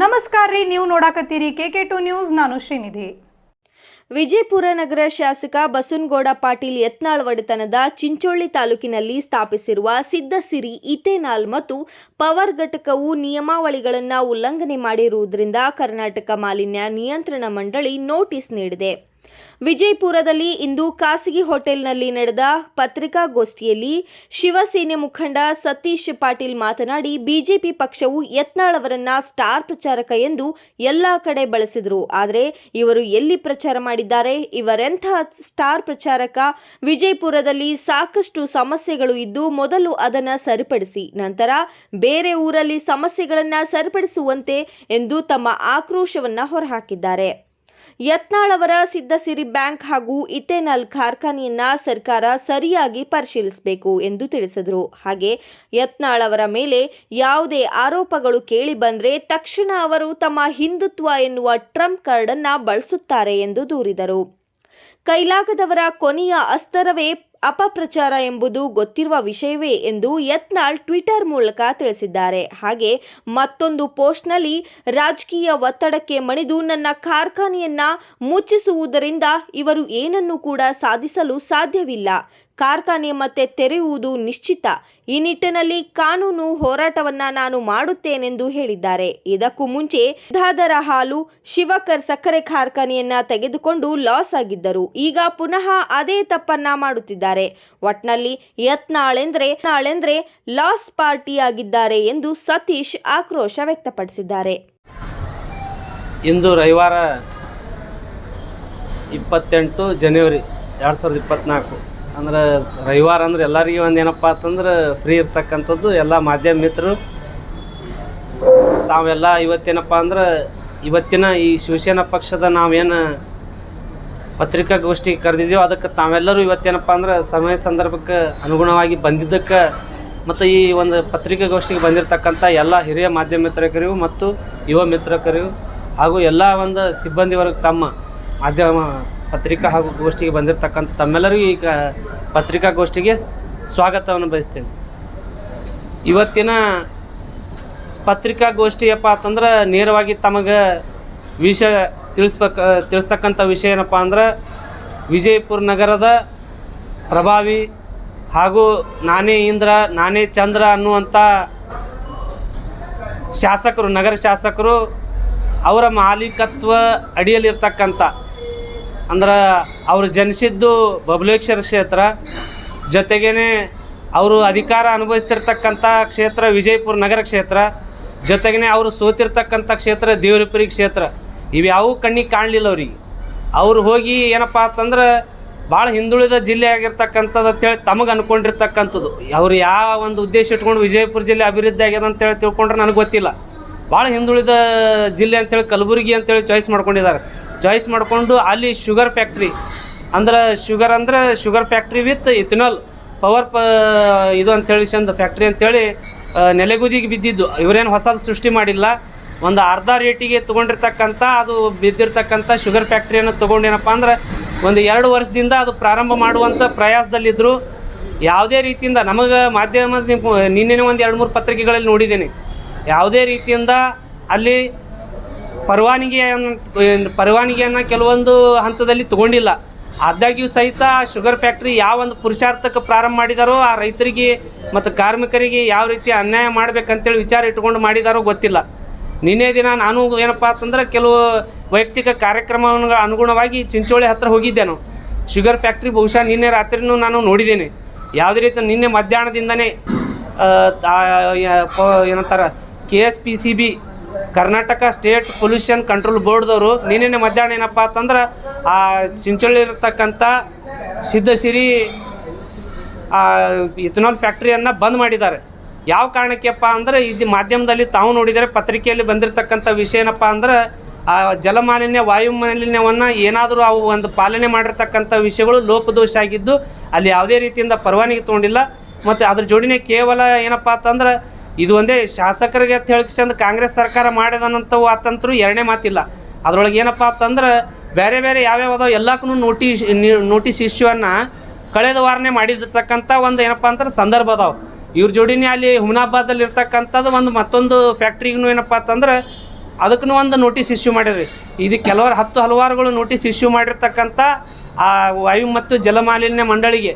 ನಮಸ್ಕಾರ ರೀ, ನೀವು ನೋಡಾಕತ್ತೀರಿ ಕೆ ಕೆ ಟು ನ್ಯೂಸ್, ನಾನು ಶ್ರೀನಿಧಿ. ವಿಜಯಪುರ ನಗರ ಶಾಸಕ ಬಸನಗೌಡ ಪಾಟೀಲ್ ಯತ್ನಾಳ್ ಒಡೆತನದ ಚಿಂಚೋಳಿ ತಾಲೂಕಿನಲ್ಲಿ ಸ್ಥಾಪಿಸಿರುವ ಸಿದ್ದಸಿರಿ ಇಥೆನಾಲ್ ಮತ್ತು ಪವರ್ ಘಟಕವು ನಿಯಮಾವಳಿಗಳನ್ನು ಉಲ್ಲಂಘನೆ ಮಾಡಿರುವುದರಿಂದ ಕರ್ನಾಟಕ ಮಾಲಿನ್ಯ ನಿಯಂತ್ರಣ ಮಂಡಳಿ ನೋಟಿಸ್ ನೀಡಿದೆ. ವಿಜಯಪುರದಲ್ಲಿ ಇಂದು ಖಾಸಗಿ ಹೋಟೆಲ್ನಲ್ಲಿ ನಡೆದ ಪತ್ರಿಕಾಗೋಷ್ಠಿಯಲ್ಲಿ ಶಿವಸೇನೆ ಮುಖಂಡ ಸತೀಶ್ ಪಾಟೀಲ್ ಮಾತನಾಡಿ, ಬಿಜೆಪಿ ಪಕ್ಷವು ಯತ್ನಾಳ್ ಅವರನ್ನ ಸ್ಟಾರ್ ಪ್ರಚಾರಕ ಎಂದು ಎಲ್ಲಾ ಕಡೆ ಬಳಸಿದ್ರು. ಆದರೆ ಇವರು ಎಲ್ಲಿ ಪ್ರಚಾರ ಮಾಡಿದ್ದಾರೆ? ಇವರೆಂಥ ಸ್ಟಾರ್ ಪ್ರಚಾರಕ? ವಿಜಯಪುರದಲ್ಲಿ ಸಾಕಷ್ಟು ಸಮಸ್ಯೆಗಳು ಇದ್ದು ಮೊದಲು ಅದನ್ನ ಸರಿಪಡಿಸಿ, ನಂತರ ಬೇರೆ ಊರಲ್ಲಿ ಸಮಸ್ಯೆಗಳನ್ನ ಸರಿಪಡಿಸುವಂತೆ ಎಂದು ತಮ್ಮ ಆಕ್ರೋಶವನ್ನ ಹೊರಹಾಕಿದ್ದಾರೆ. ಯತ್ನಾಳ್ ಅವರ ಸಿದ್ದಸಿರಿ ಬ್ಯಾಂಕ್ ಹಾಗೂ ಇಥೆನಾಲ್ ಕಾರ್ಖಾನೆಯನ್ನ ಸರ್ಕಾರ ಸರಿಯಾಗಿ ಪರಿಶೀಲಿಸಬೇಕು ಎಂದು ತಿಳಿಸಿದರು. ಹಾಗೆ ಯತ್ನಾಳ್ ಅವರ ಮೇಲೆ ಯಾವುದೇ ಆರೋಪಗಳು ಕೇಳಿ ಬಂದ್ರೆ ತಕ್ಷಣ ಅವರು ತಮ್ಮ ಹಿಂದುತ್ವ ಎನ್ನುವ ಟ್ರಂಪ್ ಕಾರ್ಡ್ ಬಳಸುತ್ತಾರೆ ಎಂದು ದೂರಿದರು. ಕೈಲಾಗದವರ ಕೊನೆಯ ಅಸ್ತರವೇ ಅಪಪ್ರಚಾರ ಎಂಬುದು ಗೊತ್ತಿರುವ ವಿಷಯವೇ ಎಂದು ಯತ್ನಾಳ್ ಟ್ವಿಟರ್ ಮೂಲಕ ತಿಳಿಸಿದ್ದಾರೆ. ಹಾಗೆ ಮತ್ತೊಂದು ಪೋಸ್ಟ್ನಲ್ಲಿ ರಾಜಕೀಯ ಒತ್ತಡಕ್ಕೆ ಮಣಿದು ನನ್ನ ಕಾರ್ಖಾನೆಯನ್ನ ಮುಚ್ಚಿಸುವುದರಿಂದ ಇವರು ಏನನ್ನು ಕೂಡ ಸಾಧಿಸಲು ಸಾಧ್ಯವಿಲ್ಲ. ಕಾರ್ಖಾನೆ ಮತ್ತೆ ತೆರೆಯುವುದು ನಿಶ್ಚಿತ. ಈ ನಿಟ್ಟಿನಲ್ಲಿ ಕಾನೂನು ಹೋರಾಟವನ್ನ ನಾನು ಮಾಡುತ್ತೇನೆಂದು ಹೇಳಿದ್ದಾರೆ. ಇದಕ್ಕೂ ಮುಂಚೆ ದಾದರ ಹಾಲು, ಶಿವಕರ್ ಸಕ್ಕರೆ ಕಾರ್ಖಾನೆಯನ್ನ ತೆಗೆದುಕೊಂಡು ಲಾಸ್ ಆಗಿದ್ದರು. ಈಗ ಪುನಃ ಅದೇ ತಪ್ಪನ್ನ ಮಾಡುತ್ತಿದ್ದಾರೆ. ಒಟ್ನಲ್ಲಿ ಯತ್ನಾಳೆಂದ್ರೆ, ನಾಳೆಂದ್ರೆ ಲಾಸ್ ಪಾರ್ಟಿ ಆಗಿದ್ದಾರೆ ಎಂದು ಸತೀಶ್ ಆಕ್ರೋಶ ವ್ಯಕ್ತಪಡಿಸಿದ್ದಾರೆ. ಇಂದು ರವಿವಾರ ಇಪ್ಪತ್ತೆಂಟು ಜನವರಿ ಎರಡು ಸಾವಿರದ ಇಪ್ಪತ್ತ್ನಾಲ್ಕು ಅಂದ್ರೆ ರವಿವಾರ ಅಂದ್ರೆ ಎಲ್ಲರಿಗೂ ಒಂದು ಏನಪ್ಪ ಅಂತಂದ್ರೆ ಫ್ರೀ ಇರ್ತಕ್ಕಂಥದ್ದು ಎಲ್ಲ ಮಾಧ್ಯಮ ಮಿತ್ರರು. ತಾವೆಲ್ಲ ಇವತ್ತೇನಪ್ಪ ಅಂದ್ರೆ ಇವತ್ತಿನ ಈ ಶಿವಸೇನಾ ಪಕ್ಷದ ನಾವೇನು ಪತ್ರಿಕಾಗೋಷ್ಠಿ ಕರೆದಿದ್ದೀವೋ ಅದಕ್ಕೆ ತಾವೆಲ್ಲರೂ ಇವತ್ತೇನಪ್ಪ ಅಂದ್ರೆ ಸಮಯ ಸಂದರ್ಭಕ್ಕೆ ಅನುಗುಣವಾಗಿ ಬಂದಿದ್ದಕ್ಕೆ ಮತ್ತು ಈ ಒಂದು ಪತ್ರಿಕಾಗೋಷ್ಠಿಗೆ ಬಂದಿರತಕ್ಕಂಥ ಎಲ್ಲ ಹಿರಿಯ ಮಾಧ್ಯಮ ಮಿತ್ರಕರಿಗೂ ಮತ್ತು ಯುವ ಮಿತ್ರಕರಿಗೂ ಹಾಗೂ ಎಲ್ಲ ಒಂದು ಸಿಬ್ಬಂದಿ ವರ್ಗ ತಮ್ಮ ಮಾಧ್ಯಮ ಪತ್ರಿಕಾ ಹಾಗೂ ಗೋಷ್ಠಿಗೆ ಬಂದಿರತಕ್ಕಂಥ ತಮ್ಮೆಲ್ಲರಿಗೂ ಈಗ ಪತ್ರಿಕಾಗೋಷ್ಠಿಗೆ ಸ್ವಾಗತವನ್ನು ಬಯಸ್ತೇನೆ. ಇವತ್ತಿನ ಪತ್ರಿಕಾಗೋಷ್ಠಿಯಪ್ಪ ಅಂತಂದ್ರೆ ನೇರವಾಗಿ ತಮಗೆ ವಿಷಯ ತಿಳಿಸ್ಬೇಕ, ತಿಳಿಸ್ತಕ್ಕಂಥ ವಿಷಯ ಏನಪ್ಪ ಅಂದ್ರೆ ವಿಜಯಪುರ ನಗರದ ಪ್ರಭಾವಿ ಹಾಗೂ ನಾನೇ ಇಂದ್ರ, ನಾನೇ ಚಂದ್ರ ಅನ್ನುವಂಥ ಶಾಸಕರು, ನಗರ ಶಾಸಕರು ಅವರ ಮಾಲೀಕತ್ವ ಅಡಿಯಲ್ಲಿರ್ತಕ್ಕಂಥ ಅಂದ್ರೆ ಅವರು ಜನಿಸಿದ್ದು ಬಬಲೇಶ್ವರ ಕ್ಷೇತ್ರ. ಜೊತೆಗೇನೆ ಅವರು ಅಧಿಕಾರ ಅನುಭವಿಸ್ತಿರ್ತಕ್ಕಂಥ ಕ್ಷೇತ್ರ ವಿಜಯಪುರ ನಗರ ಕ್ಷೇತ್ರ. ಜೊತೆಗೇ ಅವರು ಸೋತಿರ್ತಕ್ಕಂಥ ಕ್ಷೇತ್ರ ದೇವರಪುರಿ ಕ್ಷೇತ್ರ. ಇವ್ಯಾವೂ ಕಣ್ಣಿಗೆ ಕಾಣಲಿಲ್ಲ ಅವ್ರಿಗೆ. ಅವ್ರು ಹೋಗಿ ಏನಪ್ಪ ಅಂತಂದ್ರೆ ಭಾಳ ಹಿಂದುಳಿದ ಜಿಲ್ಲೆ ಆಗಿರ್ತಕ್ಕಂಥದ್ದು ಅಂತೇಳಿ ತಮಗೆ ಅನ್ಕೊಂಡಿರ್ತಕ್ಕಂಥದ್ದು. ಅವ್ರು ಯಾವ ಒಂದು ಉದ್ದೇಶ ಇಟ್ಕೊಂಡು ವಿಜಯಪುರ ಜಿಲ್ಲೆ ಅಭಿವೃದ್ಧಿ ಆಗ್ಯದ ಅಂತೇಳಿ ತಿಳ್ಕೊಂಡ್ರೆ ನನಗೆ ಗೊತ್ತಿಲ್ಲ. ಭಾಳ ಹಿಂದುಳಿದ ಜಿಲ್ಲೆ ಅಂತೇಳಿ ಕಲಬುರಗಿ ಅಂತೇಳಿ ಚಾಯ್ಸ್ ಮಾಡ್ಕೊಂಡಿದ್ದಾರೆ. ಚಾಯ್ಸ್ ಮಾಡಿಕೊಂಡು ಅಲ್ಲಿ ಶುಗರ್ ಫ್ಯಾಕ್ಟ್ರಿ ಅಂದ್ರೆ ಶುಗರ್ ಅಂದ್ರೆ sugar factory with ethanol power ಪ ಇದು ಅಂತೇಳಿ ಚಂದ ಫ್ಯಾಕ್ಟ್ರಿ ಅಂತೇಳಿ ನೆಲೆಗುದಿಗೆ ಬಿದ್ದಿದ್ದು. ಇವರೇನು ಹೊಸದು ಸೃಷ್ಟಿ ಮಾಡಿಲ್ಲ. ಒಂದು ಅರ್ಧ ರೇಟಿಗೆ ತೊಗೊಂಡಿರ್ತಕ್ಕಂಥ, ಅದು ಬಿದ್ದಿರ್ತಕ್ಕಂಥ ಶುಗರ್ ಫ್ಯಾಕ್ಟ್ರಿಯನ್ನು ತೊಗೊಂಡೇನಪ್ಪ ಅಂದ್ರೆ ಒಂದು ಎರಡು ವರ್ಷದಿಂದ ಅದು ಪ್ರಾರಂಭ ಮಾಡುವಂಥ ಪ್ರಯಾಸದಲ್ಲಿದ್ದರು ಯಾವುದೇ ರೀತಿಯಿಂದ ನಮಗೆ ಮಾಧ್ಯಮದ ನಿನ್ನೆ ಒಂದು ಎರಡು ಮೂರು ಪತ್ರಿಕೆಗಳಲ್ಲಿ ನೋಡಿದ್ದೀನಿ. ಯಾವುದೇ ರೀತಿಯಿಂದ ಅಲ್ಲಿ ಪರವಾನಗಿಯನ್ನು ಪರವಾನಿಗೆಯನ್ನು ಕೆಲವೊಂದು ಹಂತದಲ್ಲಿ ತಗೊಂಡಿಲ್ಲ. ಆದಾಗ್ಯೂ ಸಹಿತ ಶುಗರ್ ಫ್ಯಾಕ್ಟ್ರಿ ಯಾವ ಒಂದು ಪುರುಷಾರ್ಥಕ್ಕೆ ಪ್ರಾರಂಭ ಮಾಡಿದಾರೋ ಆ ರೈತರಿಗೆ ಮತ್ತು ಕಾರ್ಮಿಕರಿಗೆ ಯಾವ ರೀತಿ ಅನ್ಯಾಯ ಮಾಡಬೇಕಂತೇಳಿ ವಿಚಾರ ಇಟ್ಕೊಂಡು ಮಾಡಿದಾರೋ ಗೊತ್ತಿಲ್ಲ. ನಿನ್ನೆ ದಿನ ನಾನು ಏನಪ್ಪ ಅಂತಂದ್ರೆ ಕೆಲವು ವೈಯಕ್ತಿಕ ಕಾರ್ಯಕ್ರಮಗಳ ಅನುಗುಣವಾಗಿ ಚಿಂಚೋಳಿ ಹತ್ರ ಹೋಗಿದ್ದೆ ನಾನು. ಶುಗರ್ ಫ್ಯಾಕ್ಟ್ರಿ ಬಹುಶಃ ನಿನ್ನೆ ರಾತ್ರಿನೂ ನಾನು ನೋಡಿದ್ದೇನೆ. ಯಾವುದೇ ರೀತಿ ನಿನ್ನೆ ಮಧ್ಯಾಹ್ನದಿಂದನೇ ಏನಂತಾರೆ, K S P C B Karnataka state pollution control ಬೋರ್ಡ್ದವರು ನಿನ್ನೆ ಮಧ್ಯಾಹ್ನ ಏನಪ್ಪ ಅಂತಂದ್ರೆ ಆ ಚಿಂಚೋಳಿರ್ತಕ್ಕಂಥ ಸಿದ್ಧಸಿರಿ ಇಥನಾಲ್ ಫ್ಯಾಕ್ಟ್ರಿಯನ್ನು ಬಂದ್ ಮಾಡಿದ್ದಾರೆ. ಯಾವ ಕಾರಣಕ್ಕೆಪ್ಪ ಅಂದರೆ ಇದು ಮಾಧ್ಯಮದಲ್ಲಿ ತಾವು ನೋಡಿದರೆ ಪತ್ರಿಕೆಯಲ್ಲಿ ಬಂದಿರತಕ್ಕಂಥ ವಿಷಯ ಏನಪ್ಪ ಅಂದ್ರೆ, ಆ ಜಲಮಾಲಿನ್ಯ ವಾಯು ಮಾಲಿನ್ಯವನ್ನು ಏನಾದರೂ ಅವು ಒಂದು ಪಾಲನೆ ಮಾಡಿರ್ತಕ್ಕಂಥ ವಿಷಯಗಳು ಲೋಪದೋಷ ಆಗಿದ್ದು, ಅಲ್ಲಿ ಯಾವುದೇ ರೀತಿಯಿಂದ ಪರವಾನಗಿ ತೊಗೊಂಡಿಲ್ಲ. ಮತ್ತು ಅದ್ರ ಜೋಡಿನೇ ಕೇವಲ ಏನಪ್ಪ ಅಂತಂದ್ರೆ ಇದು ಒಂದೇ ಶಾಸಕರಿಗೆ ಅಂತ ಚಂದ ಕಾಂಗ್ರೆಸ್ ಸರ್ಕಾರ ಮಾಡಿದನಂತವು ಆತಂತರೂ ಎರಡನೇ ಮಾತಿಲ್ಲ. ಅದ್ರೊಳಗೆ ಏನಪ್ಪ ಅಂತಂದ್ರೆ ಬೇರೆ ಬೇರೆ ಯಾವ್ಯಾವ ಅದಾವ ಎಲ್ಲಕ್ಕೂ ನೋಟಿಸ್ ನೋಟಿಸ್ ಇಶ್ಯೂವನ್ನು ಕಳೆದ ವಾರನೇ ಮಾಡಿರ್ತಕ್ಕಂಥ ಒಂದು ಏನಪ್ಪ ಅಂದ್ರೆ ಸಂದರ್ಭ ಅದಾವ. ಇವ್ರ ಜೋಡಿನೇ ಅಲ್ಲಿ ಹುಮನಾಬಾದಲ್ಲಿ ಇರ್ತಕ್ಕಂಥದ್ದು ಒಂದು ಮತ್ತೊಂದು ಫ್ಯಾಕ್ಟ್ರಿಗೂ ಏನಪ್ಪ ಅಂತಂದ್ರೆ ಅದಕ್ಕೂ ಒಂದು ನೋಟಿಸ್ ಇಶ್ಯೂ ಮಾಡಿದ್ರಿ ಇದು ಕೆಲವರು ಹತ್ತು ಹಲವಾರುಗಳು ನೋಟಿಸ್ ಇಶ್ಯೂ ಮಾಡಿರ್ತಕ್ಕಂಥ ಆ ವಾಯು ಮತ್ತು ಜಲಮಾಲಿನ್ಯ ಮಂಡಳಿಗೆ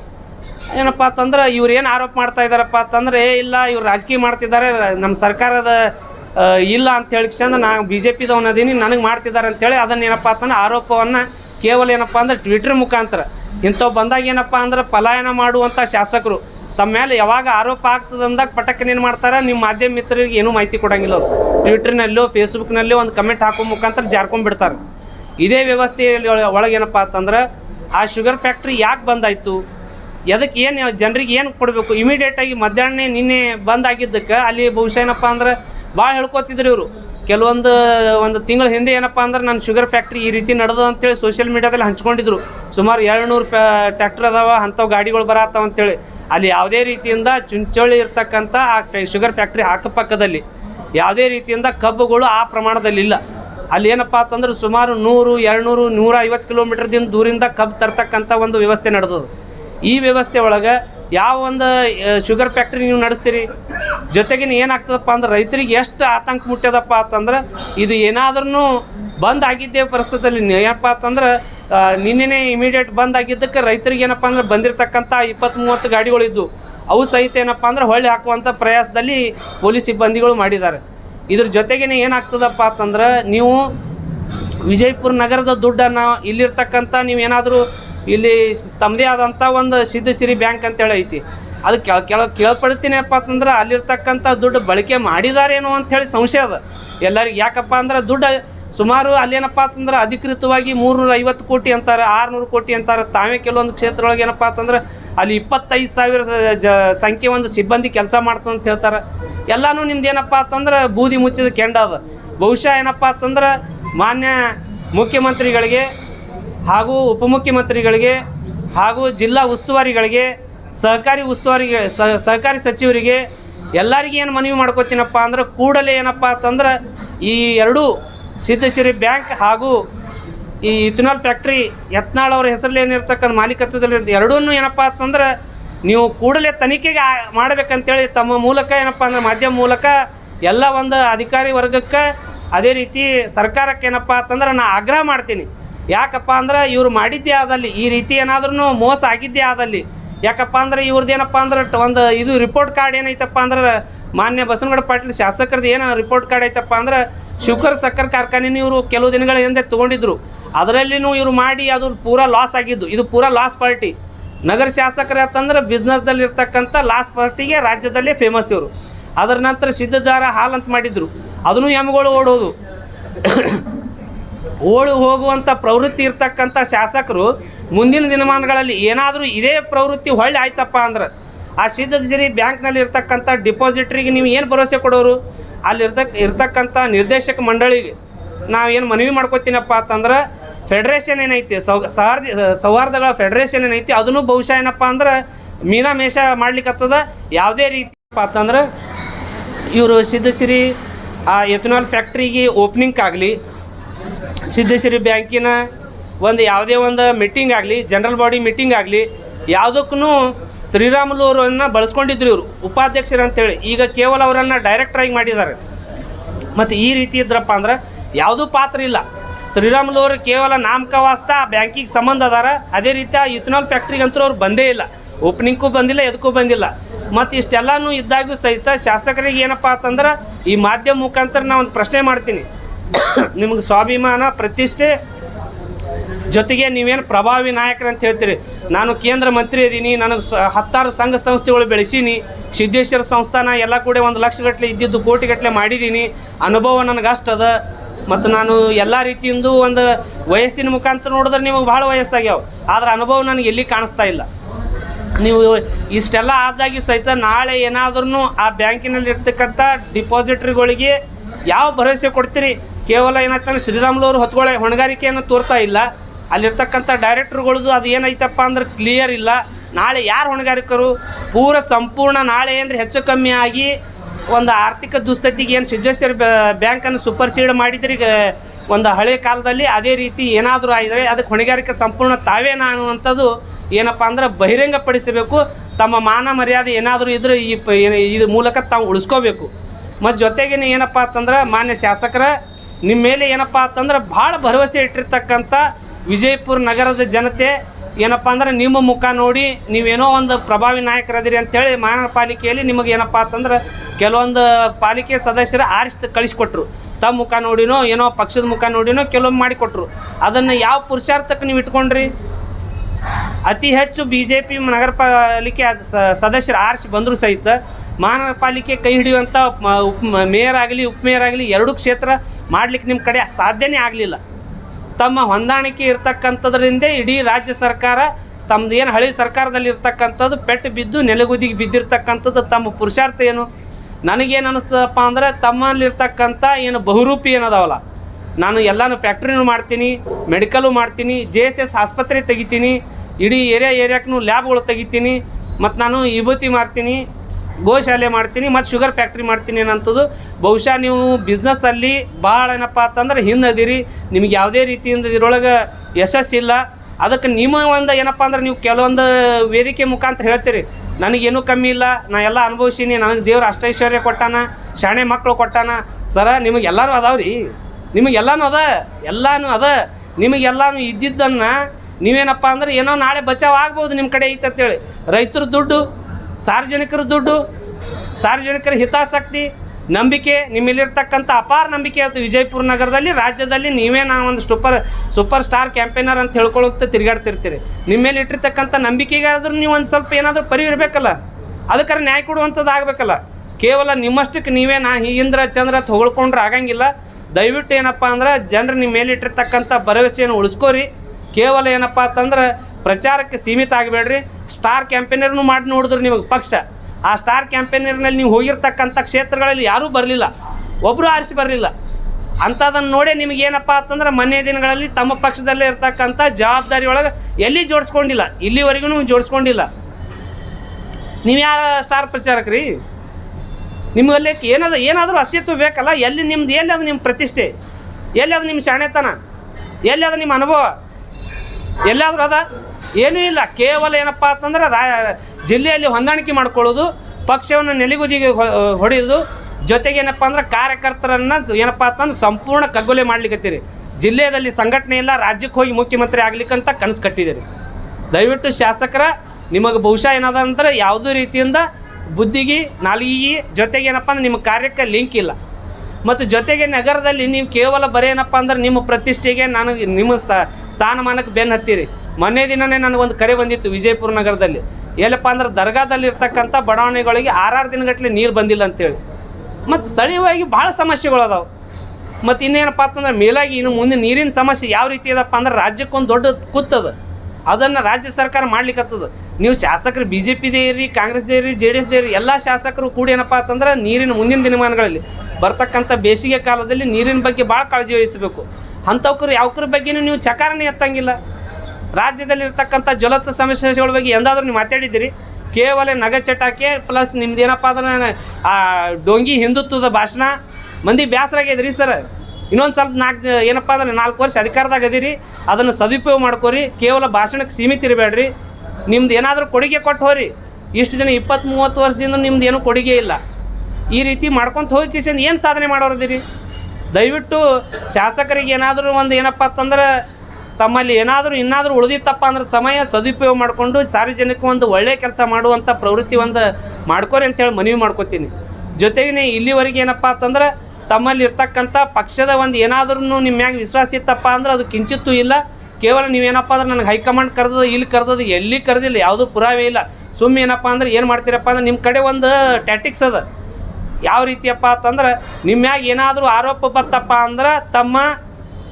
ಏನಪ್ಪ ಅಂತಂದ್ರೆ ಇವ್ರು ಏನು ಆರೋಪ ಮಾಡ್ತಾ ಇದ್ದಾರಪ್ಪ ಅಂತಂದ್ರೆ ಇಲ್ಲ, ಇವ್ರು ರಾಜಕೀಯ ಮಾಡ್ತಿದ್ದಾರೆ ನಮ್ಮ ಸರ್ಕಾರದ ಇಲ್ಲ ಅಂತ ಹೇಳಿ ನಾನು ಬಿ ಜೆ ಪಿದವನ್ನ ಅದೀನಿ, ನನಗೆ ಮಾಡ್ತಿದ್ದಾರೆ ಅಂತೇಳಿ ಅದನ್ನ ಏನಪ್ಪ ಅಂತಂದ್ರೆ ಆರೋಪವನ್ನು ಕೇವಲ ಏನಪ್ಪ ಅಂದ್ರೆ ಟ್ವಿಟ್ರ್ ಮುಖಾಂತರ. ಇಂಥವು ಬಂದಾಗ ಏನಪ್ಪ ಅಂದ್ರೆ ಪಲಾಯನ ಮಾಡುವಂಥ ಶಾಸಕರು. ತಮ್ಮ ಮೇಲೆ ಯಾವಾಗ ಆರೋಪ ಆಗ್ತದೆ ಅಂದಾಗ ಪಟಕ್ಕನ ಏನು ಮಾಡ್ತಾರೆ? ನಿಮ್ಮ ಮಾಧ್ಯಮ ಮಿತ್ರರಿಗೆ ಏನೂ ಮಾಹಿತಿ ಕೊಡಂಗಿಲ್ಲ ಅವರು. ಟ್ವಿಟ್ರ್ನಲ್ಲೋ ಫೇಸ್ಬುಕ್ನಲ್ಲೋ ಒಂದು ಕಮೆಂಟ್ ಹಾಕೋ ಮುಖಾಂತರ ಜಾರ್ಕೊಂಡ್ಬಿಡ್ತಾರೆ ಇದೇ ವ್ಯವಸ್ಥೆಯಲ್ಲಿ ಒಳಗೇನಪ್ಪ ಅಂತಂದ್ರೆ, ಆ ಶುಗರ್ ಫ್ಯಾಕ್ಟ್ರಿ ಯಾಕೆ ಬಂದಾಯಿತು ಎದಕ್ಕೆ ಏನು ಜನರಿಗೆ ಏನು ಕೊಡಬೇಕು? ಇಮಿಡಿಯೇಟಾಗಿ ಮಧ್ಯಾಹ್ನ ನಿನ್ನೆ ಬಂದ್ ಆಗಿದ್ದಕ್ಕೆ ಅಲ್ಲಿ ಬಹುಶಃ ಏನಪ್ಪ ಅಂದ್ರೆ ಭಾಳ ಹೇಳ್ಕೊತಿದ್ರು ಇವರು. ಕೆಲವೊಂದು, ಒಂದು ತಿಂಗಳ ಹಿಂದೆ ಏನಪ್ಪ ಅಂದ್ರೆ ನನ್ನ ಶುಗರ್ ಫ್ಯಾಕ್ಟ್ರಿ ಈ ರೀತಿ ನಡೆದ ಅಂತೇಳಿ ಸೋಷಿಯಲ್ ಮೀಡಿಯಾದಲ್ಲಿ ಹಂಚ್ಕೊಂಡಿದ್ರು. ಸುಮಾರು ಏಳ್ನೂರು ಫ್ಯಾ ಟ್ಯಾಕ್ಟ್ರ್ ಅದಾವ, ಅಂಥವು ಗಾಡಿಗಳು ಬರತ್ತಾವ ಅಂತೇಳಿ. ಅಲ್ಲಿ ಯಾವುದೇ ರೀತಿಯಿಂದ ಚುಂಚೋಳಿ ಇರ್ತಕ್ಕಂಥ ಆ ಶುಗರ್ ಫ್ಯಾಕ್ಟ್ರಿ ಅಕ್ಕಪಕ್ಕದಲ್ಲಿ ಯಾವುದೇ ರೀತಿಯಿಂದ ಕಬ್ಬುಗಳು ಆ ಪ್ರಮಾಣದಲ್ಲಿ ಇಲ್ಲ. ಅಲ್ಲಿ ಏನಪ್ಪ ಅಂತಂದ್ರೆ ಸುಮಾರು ನೂರು, ಎರಡುನೂರು ನೂರ ಐವತ್ತು ಕಿಲೋಮೀಟ್ರದಿಂದ ದೂರಿಂದ ಕಬ್ಬು ತರ್ತಕ್ಕಂಥ ಒಂದು ವ್ಯವಸ್ಥೆ ನಡೆದದು. ಈ ವ್ಯವಸ್ಥೆ ಒಳಗೆ ಯಾವ ಒಂದು ಶುಗರ್ ಫ್ಯಾಕ್ಟ್ರಿ ನೀವು ನಡೆಸ್ತೀರಿ? ಜೊತೆಗಿನ ಏನಾಗ್ತದಪ್ಪ ಅಂದ್ರೆ ರೈತರಿಗೆ ಎಷ್ಟು ಆತಂಕ ಮುಟ್ಟ್ಯದಪ್ಪ ಅಂತಂದ್ರೆ ಇದು ಏನಾದ್ರೂ ಬಂದ್ ಆಗಿದ್ದೇ ಪರಿಸ್ಥಿತಿಯಲ್ಲಿ ಏನಪ್ಪ ಅಂತಂದ್ರೆ ನಿನ್ನೆ ಇಮಿಡಿಯೇಟ್ ಬಂದ್ ಆಗಿದ್ದಕ್ಕೆ ರೈತರಿಗೆ ಏನಪ್ಪ ಅಂದ್ರೆ ಬಂದಿರತಕ್ಕಂಥ ಇಪ್ಪತ್ತು ಮೂವತ್ತು ಗಾಡಿಗಳಿದ್ದು ಅವು ಸಹಿತ ಏನಪ್ಪ ಅಂದ್ರೆ ಹೊಳ್ಳಿ ಹಾಕುವಂಥ ಪ್ರಯಾಸದಲ್ಲಿ ಪೊಲೀಸ್ ಸಿಬ್ಬಂದಿಗಳು ಮಾಡಿದ್ದಾರೆ. ಇದ್ರ ಜೊತೆಗೇನೆ ಏನಾಗ್ತದಪ್ಪ ಅಂತಂದ್ರೆ ನೀವು ವಿಜಯಪುರ ನಗರದ ದುಡ್ಡನ್ನು ಇಲ್ಲಿರ್ತಕ್ಕಂಥ ನೀವು ಏನಾದರೂ ಇಲ್ಲಿ ತಮ್ಮದೇ ಆದಂಥ ಒಂದು ಸಿದ್ಧಸಿರಿ ಬ್ಯಾಂಕ್ ಅಂತೇಳಿ ಐತಿ. ಅದು ಕೆಳ ಕೆಳ ಕೇಳ್ಪಡ್ತೀನಪ್ಪ ಅಂತಂದ್ರೆ ಅಲ್ಲಿರ್ತಕ್ಕಂಥ ದುಡ್ಡು ಬಳಕೆ ಮಾಡಿದಾರೇನೋ ಅಂಥೇಳಿ ಸಂಶಯ ಅದ. ಎಲ್ಲರಿಗೆ ಯಾಕಪ್ಪ ಅಂದ್ರೆ ದುಡ್ಡು ಸುಮಾರು ಅಲ್ಲೇನಪ್ಪ ಅಂತಂದ್ರೆ ಅಧಿಕೃತವಾಗಿ ಮೂರ್ನೂರ ಐವತ್ತು ಕೋಟಿ ಅಂತಾರೆ, ಆರುನೂರು ಕೋಟಿ ಅಂತಾರೆ. ತಾವೇ ಕೆಲವೊಂದು ಕ್ಷೇತ್ರದೊಳಗೆ ಏನಪ್ಪ ಅಂತಂದ್ರೆ ಅಲ್ಲಿ ಇಪ್ಪತ್ತೈದು ಸಾವಿರ ಜ, ಸಂಖ್ಯೆ ಒಂದು ಸಿಬ್ಬಂದಿ ಕೆಲಸ ಮಾಡ್ತದೆ ಅಂತ ಹೇಳ್ತಾರೆ. ಎಲ್ಲನೂ ನಿಮ್ದು ಏನಪ್ಪ ಅಂತಂದ್ರೆ ಬೂದಿ ಮುಚ್ಚಿದ ಕೆಂಡ ಅದ. ಬಹುಶಃ ಏನಪ್ಪ ಅಂತಂದ್ರೆ ಮಾನ್ಯ ಮುಖ್ಯಮಂತ್ರಿಗಳಿಗೆ ಹಾಗೂ ಉಪಮುಖ್ಯಮಂತ್ರಿಗಳಿಗೆ ಹಾಗೂ ಜಿಲ್ಲಾ ಉಸ್ತುವಾರಿಗಳಿಗೆ ಸಹಕಾರಿ ಉಸ್ತುವಾರಿಗೆ ಸಹಕಾರಿ ಸಚಿವರಿಗೆ ಎಲ್ಲರಿಗೆ ಏನು ಮನವಿ ಮಾಡ್ಕೋತೀನಪ್ಪ ಅಂದ್ರೆ ಕೂಡಲೇ ಏನಪ್ಪ ಅಂತಂದ್ರೆ ಈ ಎರಡೂ ಸಿದ್ಧಶ್ರೀ ಬ್ಯಾಂಕ್ ಹಾಗೂ ಈ ಇಥನಾಲ್ ಫ್ಯಾಕ್ಟ್ರಿ ಯತ್ನಾಳ್ ಅವ್ರ ಹೆಸರಲ್ಲಿ ಏನಿರ್ತಕ್ಕಂಥ ಮಾಲೀಕತ್ವದಲ್ಲಿ ಎರಡೂ ಏನಪ್ಪ ಅಂತಂದ್ರೆ ನೀವು ಕೂಡಲೇ ತನಿಖೆಗೆ ಮಾಡ್ಬೇಕಂತೇಳಿ ತಮ್ಮ ಮೂಲಕ ಏನಪ್ಪ ಅಂದ್ರೆ ಮಾಧ್ಯಮ ಮೂಲಕ ಎಲ್ಲ ಒಂದು ಅಧಿಕಾರಿ ವರ್ಗಕ್ಕೆ ಅದೇ ರೀತಿ ಸರ್ಕಾರಕ್ಕೆ ಏನಪ್ಪ ಅಂತಂದ್ರೆ ನಾನು ಆಗ್ರಹ ಮಾಡ್ತೀನಿ. ಯಾಕಪ್ಪ ಅಂದ್ರೆ ಇವ್ರು ಮಾಡಿದ್ದೇ ಆದಲ್ಲಿ, ಈ ರೀತಿ ಏನಾದ್ರೂ ಮೋಸ ಆಗಿದ್ದೇ ಆದಲ್ಲಿ. ಯಾಕಪ್ಪ ಅಂದ್ರೆ ಇವ್ರದ್ದು ಏನಪ್ಪ ಅಂದ್ರೆ ಒಂದು ಇದು ರಿಪೋರ್ಟ್ ಕಾರ್ಡ್ ಏನೈತಪ್ಪ ಅಂದ್ರೆ ಮಾನ್ಯ ಬಸವನಗೌಡ ಪಾಟೀಲ್ ಶಾಸಕರದ್ದು ಏನು ರಿಪೋರ್ಟ್ ಕಾರ್ಡ್ ಐತಪ್ಪ ಅಂದ್ರೆ ಶುಗರ್ ಸಕ್ಕರೆ ಕಾರ್ಖಾನೆನ ಇವರು ಕೆಲವು ದಿನಗಳ ಹಿಂದೆ ತೊಗೊಂಡಿದ್ರು. ಅದರಲ್ಲಿನೂ ಇವರು ಮಾಡಿ ಅದು ಪೂರಾ ಲಾಸ್ ಆಗಿದ್ದು. ಇದು ಪೂರಾ ಲಾಸ್ ಪಾರ್ಟಿ ನಗರ ಶಾಸಕರು ಅಂತಂದ್ರೆ ಬಿಸ್ನೆಸ್ದಲ್ಲಿ ಇರ್ತಕ್ಕಂಥ ಲಾಸ್ ಪಾರ್ಟಿಗೆ ರಾಜ್ಯದಲ್ಲೇ ಫೇಮಸ್ ಇವರು. ಅದರ ನಂತರ ಸಿದ್ಧದಾರ ಹಾಲ್ ಅಂತ ಮಾಡಿದ್ರು. ಅದನ್ನು ಎಮ್ಗಳು ಓಡೋದು. ಓಡಿ ಹೋಗುವಂಥ ಪ್ರವೃತ್ತಿ ಇರ್ತಕ್ಕಂಥ ಶಾಸಕರು ಮುಂದಿನ ದಿನಮಾನಗಳಲ್ಲಿ ಏನಾದರೂ ಇದೇ ಪ್ರವೃತ್ತಿ ಹೊಳ್ಳಿ ಆಯ್ತಪ್ಪ ಅಂದ್ರೆ ಆ ಸಿದ್ಧಿರಿ ಬ್ಯಾಂಕ್ನಲ್ಲಿ ಇರ್ತಕ್ಕಂಥ ಡಿಪಾಸಿಟ್ರಿಗೆ ನೀವು ಏನು ಭರವಸೆ ಕೊಡೋರು? ಅಲ್ಲಿರ್ತಕ್ಕ ಇರ್ತಕ್ಕಂಥ ನಿರ್ದೇಶಕ ಮಂಡಳಿಗೆ ನಾವೇನು ಮನವಿ ಮಾಡ್ಕೊತೀನಪ್ಪ ಅಂತಂದ್ರೆ ಫೆಡ್ರೇಷನ್ ಏನೈತಿ, ಸೌ ಸೌಹಾರ್ದ ಸೌಹಾರ್ದಗಳ ಫೆಡ್ರೇಷನ್ ಏನೈತಿ, ಅದನ್ನು ಬಹುಶಃ ಏನಪ್ಪ ಅಂದ್ರೆ ಮೀನಾ ಮೇಷ ಮಾಡ್ಲಿಕ್ಕತ್ತದ ಯಾವುದೇ ರೀತಿ ಅಂತಂದ್ರೆ ಇವರು ಸಿದ್ಧಶ್ರೀ ಆ ಎಥನಾಲ್ ಫ್ಯಾಕ್ಟ್ರಿಗೆ ಓಪನಿಂಗ್ ಆಗಲಿ ಸಿದ್ದೇಶ್ವರಿ ಬ್ಯಾಂಕಿನ ಒಂದು ಯಾವುದೇ ಒಂದು ಮೀಟಿಂಗ್ ಆಗಲಿ ಜನರಲ್ ಬಾಡಿ ಮೀಟಿಂಗ್ ಆಗಲಿ ಯಾವುದಕ್ಕೂ ಶ್ರೀರಾಮುಲು ಅವರನ್ನು ಬಳಸ್ಕೊಂಡಿದ್ರು ಇವರು, ಉಪಾಧ್ಯಕ್ಷರು ಅಂತೇಳಿ. ಈಗ ಕೇವಲ ಅವರನ್ನು ಡೈರೆಕ್ಟ್ರಾಗಿ ಮಾಡಿದ್ದಾರೆ. ಮತ್ತು ಈ ರೀತಿ ಇದ್ರಪ್ಪ ಅಂದ್ರೆ ಯಾವುದೂ ಪಾತ್ರ ಇಲ್ಲ. ಶ್ರೀರಾಮುಲು ಅವರು ಕೇವಲ ನಾಮಕವಾಸ್ತ, ಬ್ಯಾಂಕಿಗೆ ಸಂಬಂಧ ಅದಾರ. ಅದೇ ರೀತಿ ಆ ಇಥನಾಲ್ ಫ್ಯಾಕ್ಟ್ರಿಗಂತೂ ಅವ್ರು ಬಂದೇ ಇಲ್ಲ. ಓಪನಿಂಗ್ಗೂ ಬಂದಿಲ್ಲ, ಎದಕ್ಕೂ ಬಂದಿಲ್ಲ. ಮತ್ತು ಇಷ್ಟೆಲ್ಲನೂ ಇದ್ದಾಗೂ ಸಹಿತ ಶಾಸಕರಿಗೆ ಏನಪ್ಪ ಅಂತಂದ್ರೆ ಈ ಮಾಧ್ಯಮ ಮುಖಾಂತರ ನಾನು ಒಂದು ಪ್ರಶ್ನೆ ಮಾಡ್ತೀನಿ. ನಿಮ್ಗೆ ಸ್ವಾಭಿಮಾನ, ಪ್ರತಿಷ್ಠೆ ಜೊತೆಗೆ ನೀವೇನು ಪ್ರಭಾವಿ ನಾಯಕರು ಅಂತ ಹೇಳ್ತೀರಿ. ನಾನು ಕೇಂದ್ರ ಮಂತ್ರಿ ಇದ್ದೀನಿ ನನಗೆ ಹತ್ತಾರು ಸಂಘ ಸಂಸ್ಥೆಗಳು ಬೆಳೆಸೀನಿ, ಸಿದ್ದೇಶ್ವರ ಸಂಸ್ಥಾನ ಎಲ್ಲ ಕೂಡ ಒಂದು ಲಕ್ಷಗಟ್ಟಲೆ ಇದ್ದಿದ್ದು ಕೋಟಿಗಟ್ಟಲೆ ಮಾಡಿದ್ದೀನಿ ಅನುಭವ ನನಗೆ ಅಷ್ಟದ ಮತ್ತು ನಾನು ಎಲ್ಲ ರೀತಿಯಿಂದ ಒಂದು ವಯಸ್ಸಿನ ಮುಖಾಂತರ ನೋಡಿದ್ರೆ ನಿಮಗೆ ಭಾಳ ವಯಸ್ಸಾಗ್ಯಾವ. ಆದ್ರೆ ಅನುಭವ ನನಗೆ ಎಲ್ಲಿ ಕಾಣಿಸ್ತಾ ಇಲ್ಲ. ನೀವು ಇಷ್ಟೆಲ್ಲ ಆದಾಗಿ ಸಹಿತ ನಾಳೆ ಏನಾದ್ರೂ ಆ ಬ್ಯಾಂಕಿನಲ್ಲಿ ಇರ್ತಕ್ಕಂಥ ಡಿಪಾಸಿಟ್ರಿಗಳಿಗೆ ಯಾವ ಭರವಸೆ ಕೊಡ್ತೀರಿ? ಕೇವಲ ಏನಾಗ್ತಾನೆ ಶ್ರೀರಾಮುಲು ಅವರು ಹೊತ್ಕೊಳ್ಳೆ ಹೊಣೆಗಾರಿಕೆಯನ್ನು ತೋರ್ತಾ ಇಲ್ಲ. ಅಲ್ಲಿರ್ತಕ್ಕಂಥ ಡೈರೆಕ್ಟ್ರುಗಳದ್ದು ಅದು ಏನೈತಪ್ಪ ಅಂದ್ರೆ ಕ್ಲಿಯರ್ ಇಲ್ಲ. ನಾಳೆ ಯಾರು ಹೊಣೆಗಾರಿಕರು? ಪೂರ ಸಂಪೂರ್ಣ ನಾಳೆ ಅಂದರೆ ಹೆಚ್ಚು ಕಮ್ಮಿ ಆಗಿ ಒಂದು ಆರ್ಥಿಕ ದುಸ್ಥಿತಿಗೆ ಏನು ಸಿದ್ದೇಶ್ವರ ಬ್ಯಾಂಕನ್ನು ಸೂಪರ್ಸೀಡ್ ಮಾಡಿದ್ರಿ ಈಗ ಒಂದು ಹಳೆ ಕಾಲದಲ್ಲಿ ಅದೇ ರೀತಿ ಏನಾದರೂ ಆಗಿದರೆ ಅದಕ್ಕೆ ಹೊಣೆಗಾರಿಕೆ ಸಂಪೂರ್ಣ ತಾವೇನಾ ಅನ್ನುವಂಥದ್ದು ಏನಪ್ಪ ಅಂದ್ರೆ ಬಹಿರಂಗಪಡಿಸಬೇಕು. ತಮ್ಮ ಮಾನ ಮರ್ಯಾದೆ ಏನಾದರೂ ಇದ್ರೆ ಈ ಇದ್ರ ಮೂಲಕ ತಾವು ಉಳಿಸ್ಕೋಬೇಕು. ಮತ್ತು ಜೊತೆಗೇನೆ ಏನಪ್ಪ ಅಂತಂದ್ರೆ ಮಾನ್ಯ ಶಾಸಕರ ನಿಮ್ಮ ಮೇಲೆ ಏನಪ್ಪ ಅಂತಂದ್ರೆ ಭಾಳ ಭರವಸೆ ಇಟ್ಟಿರ್ತಕ್ಕಂಥ ವಿಜಯಪುರ ನಗರದ ಜನತೆ ಏನಪ್ಪ ಅಂದ್ರೆ ನಿಮ್ಮ ಮುಖ ನೋಡಿ ನೀವೇನೋ ಒಂದು ಪ್ರಭಾವಿ ನಾಯಕರದಿರಿ ಅಂತೇಳಿ ಮಹಾನಗರ ಪಾಲಿಕೆಯಲ್ಲಿ ನಿಮಗೆ ಏನಪ್ಪ ಅಂತಂದ್ರೆ ಕೆಲವೊಂದು ಪಾಲಿಕೆ ಸದಸ್ಯರು ಆರಿಸಿ ಕಳಿಸ್ಕೊಟ್ರು. ತಮ್ಮ ಮುಖ ನೋಡಿನೋ ಏನೋ ಪಕ್ಷದ ಮುಖ ನೋಡಿನೋ ಕೆಲವೊಮ್ಮೆ ಮಾಡಿಕೊಟ್ರು. ಅದನ್ನು ಯಾವ ಪುರುಷಾರ್ಥಕ್ಕೆ ನೀವು ಇಟ್ಕೊಂಡ್ರಿ? ಅತಿ ಹೆಚ್ಚು ಬಿ ಜೆ ಪಿ ನಗರ ಪಾಲಿಕೆ ಸದಸ್ಯರು ಆರಿಸಿ ಬಂದರೂ ಸಹಿತ ಮಹಾನಗರ ಪಾಲಿಕೆ ಕೈ ಹಿಡಿಯುವಂಥ ಉಪ ಮೇಯರ್ ಆಗಲಿ ಉಪಮೇಯರ್ ಆಗಲಿ ಎರಡೂ ಕ್ಷೇತ್ರ ಮಾಡ್ಲಿಕ್ಕೆ ನಿಮ್ಮ ಕಡೆ ಸಾಧ್ಯನೇ ಆಗಲಿಲ್ಲ. ತಮ್ಮ ಹೊಂದಾಣಿಕೆ ಇರ್ತಕ್ಕಂಥದ್ರಿಂದೇ ಇಡೀ ರಾಜ್ಯ ಸರ್ಕಾರ ತಮ್ಮದು ಏನು ಹಳೆ ಸರ್ಕಾರದಲ್ಲಿ ಇರ್ತಕ್ಕಂಥದ್ದು ಪೆಟ್ಟು ಬಿದ್ದು ನೆಲಗುದಿಗೆ ಬಿದ್ದಿರ್ತಕ್ಕಂಥದ್ದು ತಮ್ಮ ಪುರುಷಾರ್ಥ ಏನು? ನನಗೇನು ಅನ್ನಿಸ್ತದಪ್ಪ ಅಂದ್ರೆ ತಮ್ಮಲ್ಲಿರ್ತಕ್ಕಂಥ ಏನು ಬಹುರೂಪಿ ಏನದಾವಲ್ಲ? ನಾನು ಎಲ್ಲನೂ ಫ್ಯಾಕ್ಟ್ರಿನೂ ಮಾಡ್ತೀನಿ ಮೆಡಿಕಲು ಮಾಡ್ತೀನಿ ಜೆ ಎಸ್ ಎಸ್ ಆಸ್ಪತ್ರೆ ತೆಗಿತೀನಿ, ಇಡೀ ಏರಿಯಾ ಏರಿಯಾಕ್ಕೂ ಲ್ಯಾಬ್ಗಳು ತೆಗಿತೀನಿ, ಮತ್ತು ನಾನು ವಿಭೂತಿ ಮಾಡ್ತೀನಿ ಗೋಶಾಲೆ ಮಾಡ್ತೀನಿ ಮತ್ತು ಶುಗರ್ ಫ್ಯಾಕ್ಟ್ರಿ ಮಾಡ್ತೀನಿ ಅನ್ನೋಂಥದ್ದು ಬಹುಶಃ ನೀವು ಬಿಸ್ನೆಸ್ಸಲ್ಲಿ ಭಾಳ ಏನಪ್ಪ ಅಂತಂದ್ರೆ ಹಿಂದದಿರಿ. ನಿಮಗೆ ಯಾವುದೇ ರೀತಿಯಿಂದ ಇದರೊಳಗೆ ಯಶಸ್ಸಿಲ್ಲ ಅದಕ್ಕೆ ನಿಮ್ಮ ಒಂದು ಏನಪ್ಪ ಅಂದ್ರೆ ನೀವು ಕೆಲವೊಂದು ವೇದಿಕೆ ಮುಖಾಂತರ ಹೇಳ್ತೀರಿ. ನನಗೇನು ಕಮ್ಮಿ ಇಲ್ಲ, ನಾ ಎಲ್ಲ ಅನುಭವಿಸೀನಿ, ನನಗೆ ದೇವ್ರು ಅಷ್ಟೈಶ್ವರ್ಯ ಕೊಟ್ಟಾನ, ಶಾಣೆ ಮಕ್ಕಳು ಕೊಟ್ಟಾನ. ಸರ, ನಿಮಗೆ ಎಲ್ಲರೂ ಅದಾವ್ರಿ. ನಿಮಗೆಲ್ಲನೂ ಅದ, ಎಲ್ಲನೂ ಅದ. ನಿಮಗೆಲ್ಲನೂ ಇದ್ದಿದ್ದನ್ನು ನೀವೇನಪ್ಪ ಅಂದ್ರೆ ಏನೋ ನಾಳೆ ಬಚಾವ್ ಆಗ್ಬೋದು ನಿಮ್ಮ ಕಡೆ ಐತೆ ಅಂತೇಳಿ ರೈತರ ದುಡ್ಡು ಸಾರ್ವಜನಿಕರ ದುಡ್ಡು, ಸಾರ್ವಜನಿಕರ ಹಿತಾಸಕ್ತಿ, ನಂಬಿಕೆ, ನಿಮ್ಮಲ್ಲಿರ್ತಕ್ಕಂಥ ಅಪಾರ ನಂಬಿಕೆ ಆಯಿತು ವಿಜಯಪುರ ನಗರದಲ್ಲಿ, ರಾಜ್ಯದಲ್ಲಿ ನೀವೇ ನಾನು ಒಂದು ಸೂಪರ್ ಸೂಪರ್ ಸ್ಟಾರ್ ಕ್ಯಾಂಪೇನರ್ ಅಂತ ಹೇಳ್ಕೊಳ್ಳುತ್ತೆ ತಿರುಗಾಡ್ತಿರ್ತೀರಿ. ನಿಮ್ಮ ಮೇಲೆ ಇಟ್ಟಿರ್ತಕ್ಕಂಥ ನಂಬಿಕೆಗಾದ್ರೂ ನೀವು ಒಂದು ಸ್ವಲ್ಪ ಏನಾದರೂ ಪರಿ ಇರಬೇಕಲ್ಲ? ಅದಕ್ಕಾರ ನ್ಯಾಯ ಕೊಡುವಂಥದ್ದು ಆಗಬೇಕಲ್ಲ? ಕೇವಲ ನಿಮ್ಮಷ್ಟಕ್ಕೆ ನೀವೇ ನಾ ಹೀಗಿಂದ್ರ ಚಂದ್ರ ತೊಗೊಳ್ಕೊಂಡ್ರೆ ಆಗಂಗಿಲ್ಲ. ದಯವಿಟ್ಟು ಏನಪ್ಪ ಅಂದ್ರೆ, ಜನರು ನಿಮ್ಮ ಮೇಲೆ ಇಟ್ಟಿರ್ತಕ್ಕಂಥ ಭರವಸೆಯನ್ನು ಉಳಿಸ್ಕೋರಿ. ಕೇವಲ ಏನಪ್ಪ ಅಂತಂದ್ರೆ ಪ್ರಚಾರಕ್ಕೆ ಸೀಮಿತ ಆಗಬೇಡ್ರಿ. ಸ್ಟಾರ್ ಕ್ಯಾಂಪೇನರ್ನು ಮಾಡಿ ನೋಡಿದ್ರು ನಿಮಗೆ ಪಕ್ಷ. ಆ ಸ್ಟಾರ್ ಕ್ಯಾಂಪೇನರ್ನಲ್ಲಿ ನೀವು ಹೋಗಿರ್ತಕ್ಕಂಥ ಕ್ಷೇತ್ರಗಳಲ್ಲಿ ಯಾರೂ ಬರಲಿಲ್ಲ. ಒಬ್ಬರು ಆರಿಸಿ ಬರಲಿಲ್ಲ. ಅಂಥದನ್ನು ನೋಡಿ ನಿಮಗೆ ಏನಪ್ಪ ಅಂತಂದ್ರೆ ಮನೆ ದಿನಗಳಲ್ಲಿ ತಮ್ಮ ಪಕ್ಷದಲ್ಲೇ ಇರ್ತಕ್ಕಂಥ ಜವಾಬ್ದಾರಿ ಒಳಗೆ ಎಲ್ಲಿ ಜೋಡಿಸ್ಕೊಂಡಿಲ್ಲ, ಇಲ್ಲಿವರೆಗೂ ನೀವು ಜೋಡಿಸ್ಕೊಂಡಿಲ್ಲ. ನೀವು ಯಾವ ಸ್ಟಾರ್ ಪ್ರಚಾರಕ್ರಿ? ನಿಮ್ಮಲ್ಲಿ ಏನದ ಏನಾದರೂ ಅಸ್ತಿತ್ವ ಬೇಕಲ್ಲ, ಎಲ್ಲಿ ನಿಮ್ದು ಎಲ್ಲಿ ಅದು ನಿಮ್ಮ ಪ್ರತಿಷ್ಠೆ? ಎಲ್ಲಿ ಅದು ನಿಮ್ಮ ಶಾಣೆತನ? ಎಲ್ಲಿ ಅದು ನಿಮ್ಮ ಅನುಭವ? ಎಲ್ಲಾದರೂ ಅದ? ಏನೂ ಇಲ್ಲ. ಕೇವಲ ಏನಪ್ಪ ಅಂತಂದ್ರೆ ರಾ ಜಿಲ್ಲೆಯಲ್ಲಿ ಹೊಂದಾಣಿಕೆ ಮಾಡ್ಕೊಳ್ಳೋದು, ಪಕ್ಷವನ್ನು ನೆಲೆಗುದಿಗೆ ಹೊಡೆಯೋದು, ಜೊತೆಗೆ ಏನಪ್ಪ ಅಂದ್ರೆ ಕಾರ್ಯಕರ್ತರನ್ನು ಏನಪ್ಪ ಅಂತಂದ್ರೆ ಸಂಪೂರ್ಣ ಕಗ್ಗೊಲೆ ಮಾಡ್ಲಿಕ್ಕತ್ತೀರಿ ಜಿಲ್ಲೆಯಲ್ಲಿ ಸಂಘಟನೆ ಇಲ್ಲ, ರಾಜ್ಯಕ್ಕೆ ಹೋಗಿ ಮುಖ್ಯಮಂತ್ರಿ ಆಗ್ಲಿಕ್ಕಂತ ಕನಸು ಕಟ್ಟಿದ್ದೀರಿ ದಯವಿಟ್ಟು ಶಾಸಕರ, ನಿಮಗೆ ಬಹುಶಃ ಏನದ ಅಂದ್ರೆ ಯಾವುದೇ ರೀತಿಯಿಂದ ಬುದ್ಧಿಗೆ ನಾಲಿಗೆಗೆ ಜೊತೆಗೆ ಏನಪ್ಪ ಅಂದ್ರೆ ನಿಮ್ಮ ಕಾರ್ಯಕ್ಕೆ ಲಿಂಕ್ ಇಲ್ಲ. ಮತ್ತು ಜೊತೆಗೆ ನಗರದಲ್ಲಿ ನೀವು ಕೇವಲ ಬರೀ ಏನಪ್ಪ ಅಂದ್ರೆ ನಿಮ್ಮ ಪ್ರತಿಷ್ಠೆಗೆ ನನಗೆ ನಿಮ್ಮ ಸ್ಥಾನಮಾನಕ್ಕೆ ಬೆನ್ನು ಹತ್ತೀರಿ. ಮೊನ್ನೆ ದಿನನೇ ನನಗೊಂದು ಕರೆ ಬಂದಿತ್ತು ವಿಜಯಪುರ ನಗರದಲ್ಲಿ. ಎಲ್ಲಪ್ಪ ಅಂದ್ರೆ ದರ್ಗಾದಲ್ಲಿ ಇರ್ತಕ್ಕಂಥ ಬಡಾವಣೆಗಳಿಗೆ ಆರಾರು ದಿನಗಟ್ಟಲೆ ನೀರು ಬಂದಿಲ್ಲ ಅಂತೇಳಿ. ಮತ್ತು ಸ್ಥಳೀಯವಾಗಿ ಭಾಳ ಸಮಸ್ಯೆಗಳು ಅದಾವೆ. ಮತ್ತು ಇನ್ನೇನಪ್ಪ ಅಂತಂದ್ರೆ ಮೇಲಾಗಿ ಇನ್ನು ಮುಂದೆ ನೀರಿನ ಸಮಸ್ಯೆ ಯಾವ ರೀತಿ ಅದಪ್ಪ ಅಂದ್ರೆ ರಾಜ್ಯಕ್ಕೊಂದು ದೊಡ್ಡ ಕೂತದ ಅದನ್ನು ರಾಜ್ಯ ಸರ್ಕಾರ ಮಾಡ್ಲಿಕ್ಕತ್ತದ ನೀವು ಶಾಸಕರು ಬಿ ಜೆ ಪಿದೇ ಇರಿ ಕಾಂಗ್ರೆಸ್ದೇ ಇರಿ ಜೆ ಡಿ ಎಸ್ದೇ ಇರಿ ಎಲ್ಲ ಶಾಸಕರು ಕೂಡ ಏನಪ್ಪ ಅಂತಂದ್ರೆ ನೀರಿನ ಮುಂದಿನ ದಿನಮಾನಗಳಲ್ಲಿ ಬರ್ತಕ್ಕಂಥ ಬೇಸಿಗೆ ಕಾಲದಲ್ಲಿ ನೀರಿನ ಬಗ್ಗೆ ಭಾಳ ಕಾಳಜಿ ವಹಿಸಬೇಕು. ಅಂಥವ್ಕರು ಯಾವಕ್ರ ಬಗ್ಗೆನೂ ನೀವು ಚಕಾರಣೆ ಎತ್ತಂಗಿಲ್ಲ. ರಾಜ್ಯದಲ್ಲಿ ಇರ್ತಕ್ಕಂಥ ಜ್ವಲಂತ ಸಮಸ್ಯೆಗಳ ಬಗ್ಗೆ ಎಂದಾದರೂ ನೀವು ಮಾತಾಡಿದ್ದೀರಿ? ಕೇವಲ ನಗಚಟಾಕೆ ಪ್ಲಸ್ ನಿಮ್ದು ಏನಪ್ಪ ಅಂದ್ರೆ ಆ ಡೊಂಗಿ ಹಿಂದುತ್ವದ ಭಾಷಣ. ಮಂದಿ ಬೇಸರ ಸರ್. ಇನ್ನೊಂದು ಸ್ವಲ್ಪ ನಾಲ್ಕು ಏನಪ್ಪ ಅಂದ್ರೆ ನಾಲ್ಕು ವರ್ಷ ಅಧಿಕಾರದಾಗ ಅದೀರಿ ಅದನ್ನು ಸದುಪಯೋಗ ಮಾಡ್ಕೋರಿ. ಕೇವಲ ಭಾಷಣಕ್ಕೆ ಸೀಮಿತ ಇರಬೇಡ್ರಿ. ನಿಮ್ದು ಏನಾದರೂ ಕೊಡುಗೆ ಕೊಟ್ಟು ಹೋರಿ ಇಷ್ಟು ದಿನ ಇಪ್ಪತ್ತು ಮೂವತ್ತು ವರ್ಷದಿಂದ ನಿಮ್ದು ಏನೂ ಕೊಡುಗೆ ಇಲ್ಲ. ಈ ರೀತಿ ಮಾಡ್ಕೊಂತ ಹೋಗಿ ಕಿಶನ್ ಏನು ಸಾಧನೆ ಮಾಡೋರದಿರಿ ದಯವಿಟ್ಟು ಶಾಸಕರಿಗೆ ಏನಾದರೂ ಒಂದು ಏನಪ್ಪ ಅಂತಂದ್ರೆ ತಮ್ಮಲ್ಲಿ ಏನಾದರೂ ಇನ್ನಾದರೂ ಉಳಿದಿತ್ತಪ್ಪ ಅಂದ್ರೆ ಸಮಯ ಸದುಪಯೋಗ ಮಾಡಿಕೊಂಡು ಸಾರ್ವಜನಿಕ ಒಂದು ಒಳ್ಳೆಯ ಕೆಲಸ ಮಾಡುವಂಥ ಪ್ರವೃತ್ತಿ ಒಂದು ಮಾಡ್ಕೋರಿ ಅಂತೇಳಿ ಮನವಿ ಮಾಡ್ಕೋತೀನಿ. ಜೊತೆಗೆ ಇಲ್ಲಿವರೆಗೆ ಏನಪ್ಪ ಅಂತಂದ್ರೆ ತಮ್ಮಲ್ಲಿ ಇರ್ತಕ್ಕಂಥ ಪಕ್ಷದ ಒಂದು ಏನಾದ್ರೂ ನಿಮ್ಮ ಮ್ಯಾಗ ವಿಶ್ವಾಸ ಇತ್ತಪ್ಪ ಅಂದ್ರೆ ಅದು ಕಿಂಚಿತ್ತೂ ಇಲ್ಲ. ಕೇವಲ ನೀವೇನಪ್ಪ ಅಂದ್ರೆ ನನಗೆ ಹೈಕಮಾಂಡ್ ಕರೆದದು ಇಲ್ಲಿ ಕರೆದದು ಎಲ್ಲಿ ಕರೆದಿಲ್ಲ, ಯಾವುದೂ ಪುರಾವೆ ಇಲ್ಲ. ಸುಮ್ಮನೆ ಏನಪ್ಪ ಅಂದ್ರೆ ಏನು ಮಾಡ್ತೀರಪ್ಪ ಅಂದ್ರೆ ನಿಮ್ಮ ಕಡೆ ಒಂದು ಟ್ಯಾಟಿಕ್ಸ್ ಅದ. ಯಾವ ರೀತಿಯಪ್ಪ ಅಂತಂದ್ರೆ ನಿಮ್ಮ ಮ್ಯಾಗ ಏನಾದರೂ ಆರೋಪ ಬತ್ತಪ್ಪ ಅಂದ್ರೆ ತಮ್ಮ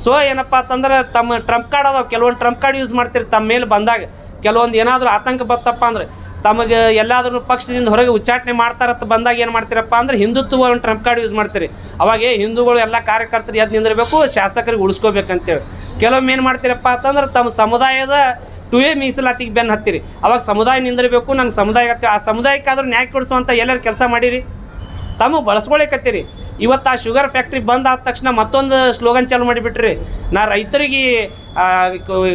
ಸ್ವ ಏನಪ್ಪ ಅಂತಂದ್ರೆ ತಮ್ಮ ಟ್ರಂಪ್ ಕಾರ್ಡ್ ಅದಾವೆ. ಕೆಲವೊಂದು ಟ್ರಂಪ್ ಕಾರ್ಡ್ ಯೂಸ್ ಮಾಡ್ತೀರಿ ತಮ್ಮ ಮೇಲೆ ಬಂದಾಗ. ಕೆಲವೊಂದು ಏನಾದರೂ ಆತಂಕ ಬತ್ತಪ್ಪ ಅಂದ್ರೆ ತಮಗೆ ಎಲ್ಲಾದ್ರೂ ಪಕ್ಷದಿಂದ ಹೊರಗೆ ಉಚ್ಚಾಟನೆ ಮಾಡ್ತಾರತ್ತ ಬಂದಾಗ ಏನು ಮಾಡ್ತೀರಪ್ಪ ಅಂದ್ರೆ ಹಿಂದುತ್ವ ಒಂದು ಟ್ರಂಪ್ ಕಾರ್ಡ್ ಯೂಸ್ ಮಾಡ್ತೀರಿ. ಅವಾಗ ಹಿಂದೂಗಳು ಎಲ್ಲ ಕಾರ್ಯಕರ್ತರು ಎದ್ದು ನಿಂದಿರಬೇಕು, ಶಾಸಕರಿಗೆ ಉಳಿಸ್ಕೋಬೇಕಂತೇಳಿ. ಕೆಲವೊಮ್ಮೆ ಏನು ಮಾಡ್ತೀರಪ್ಪ ಅಂತಂದ್ರೆ ತಮ್ಮ ಸಮುದಾಯದ ಟು ಎ ಮೀಸಲಾತಿಗೆ ಬೆನ್ನು ಹತ್ತಿರಿ. ಅವಾಗ ಸಮುದಾಯ ನಿಂದಿರಬೇಕು ನನ್ನ ಸಮುದಾಯ ಆ ಸಮುದಾಯಕ್ಕಾದ್ರೂ ನ್ಯಾಯ ಕೊಡಿಸುವಂಥ ಎಲ್ಲರೂ ಕೆಲಸ ಮಾಡಿರಿ. ತಮ್ಮ ಬಳಸ್ಕೊಳಿಕತ್ತೀರಿ ಇವತ್ತು ಆ ಶುಗರ್ ಫ್ಯಾಕ್ಟ್ರಿ ಬಂದ್ ಆದ ತಕ್ಷಣ ಮತ್ತೊಂದು ಸ್ಲೋಗನ್ ಚಾಲು ಮಾಡಿಬಿಟ್ರಿ. ನಾ ರೈತರಿಗೆ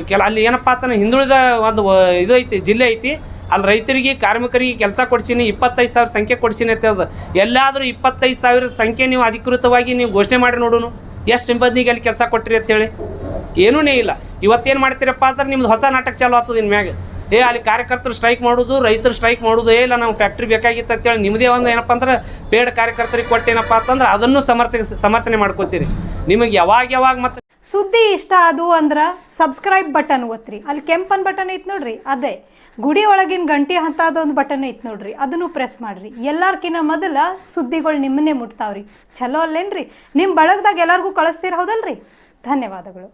ಕೆಲ, ಅಲ್ಲಿ ಏನಪ್ಪ ಅಂತ ಹಿಂದುಳಿದ ಒಂದು ಇದು ಐತಿ, ಜಿಲ್ಲೆ ಐತಿ. ಅಲ್ಲಿ ರೈತರಿಗೆ, ಕಾರ್ಮಿಕರಿಗೆ ಕೆಲಸ ಕೊಡ್ಸೀನಿ, ಇಪ್ಪತ್ತೈದು ಸಾವಿರ ಸಂಖ್ಯೆ ಕೊಡ್ಸೀನಿ ಅಂತ ಹೇಳ್ದು. ಎಲ್ಲಾದರೂ ಇಪ್ಪತ್ತೈದು ಸಾವಿರ ಸಂಖ್ಯೆ ನೀವು ಅಧಿಕೃತವಾಗಿ ನೀವು ಘೋಷಣೆ ಮಾಡಿ ನೋಡೋನು. ಎಷ್ಟು ಸಿಬ್ಬಂದಿಗೆ ಅಲ್ಲಿ ಕೆಲಸ ಕೊಟ್ಟಿರಿ ಅಂತೇಳಿ ಏನೂ ಇಲ್ಲ. ಇವತ್ತೇನು ಮಾಡ್ತೀರಪ್ಪ ಅಂದ್ರೆ ನಿಮ್ದು ಹೊಸ ನಾಟಕ ಚಾಲು ಆಗ್ತದೆ ಇನ್ನು ಮ್ಯಾಗ. ಏ, ಅಲ್ಲಿ ಕಾರ್ಯಕರ್ತರು ಸ್ಟ್ರೈಕ್ ಮಾಡೋದು, ರೈತರು ಸ್ಟ್ರೈಕ್ ಮಾಡೋದು, ಏ, ಇಲ್ಲ, ನಮ್ಗೆ ಫ್ಯಾಕ್ಟ್ರಿ ಬೇಕಾಗಿತ್ತು ಅಂತೇಳಿ ನಿಮ್ಮದೇ ಒಂದು ಏನಪ್ಪ ಅಂದ್ರೆ ಪೇಡ್ ಕಾರ್ಯಕರ್ತರಿಗೆ ಕೊಟ್ಟೇನಪ್ಪ ಅಂತಂದ್ರೆ ಅದನ್ನು ಸಮರ್ಥ, ಸಮರ್ಥನೆ ಮಾಡ್ಕೋತೀರಿ. ನಿಮಗೆ ಯಾವಾಗ ಯಾವಾಗ ಮತ್ತೆ ಸುದ್ದಿ ಇಷ್ಟ ಅದು ಅಂದ್ರೆ ಸಬ್ಸ್ಕ್ರೈಬ್ ಬಟನ್ ಒತ್ತಿರಿ ಅಲ್ಲಿ ಕೆಂಪನ್ ಬಟನ್ ಐತೆ ನೋಡ್ರಿ, ಅದೇ. ಗುಡಿ ಒಳಗಿನ ಗಂಟೆ ಅಂತ ಅದೊಂದು ಬಟನ್ ಐತೆ ನೋಡ್ರಿ, ಅದನ್ನು ಪ್ರೆಸ್ ಮಾಡ್ರಿ. ಎಲ್ಲಾರ್ಕಿನ್ನ ಮೊದಲ ಸುದ್ದಿಗಳು ನಿಮ್ಮನ್ನೇ ಮುಟ್ತಾವ್ರಿ. ಚಲೋ ಅಲ್ಲೇನ್ರಿ? ನಿಮ್ಮ ಬಳಗದಾಗ ಎಲ್ಲರಿಗೂ ಕಳಿಸ್ತೀರ ಹೌದಲ್ರಿ? ಧನ್ಯವಾದಗಳು.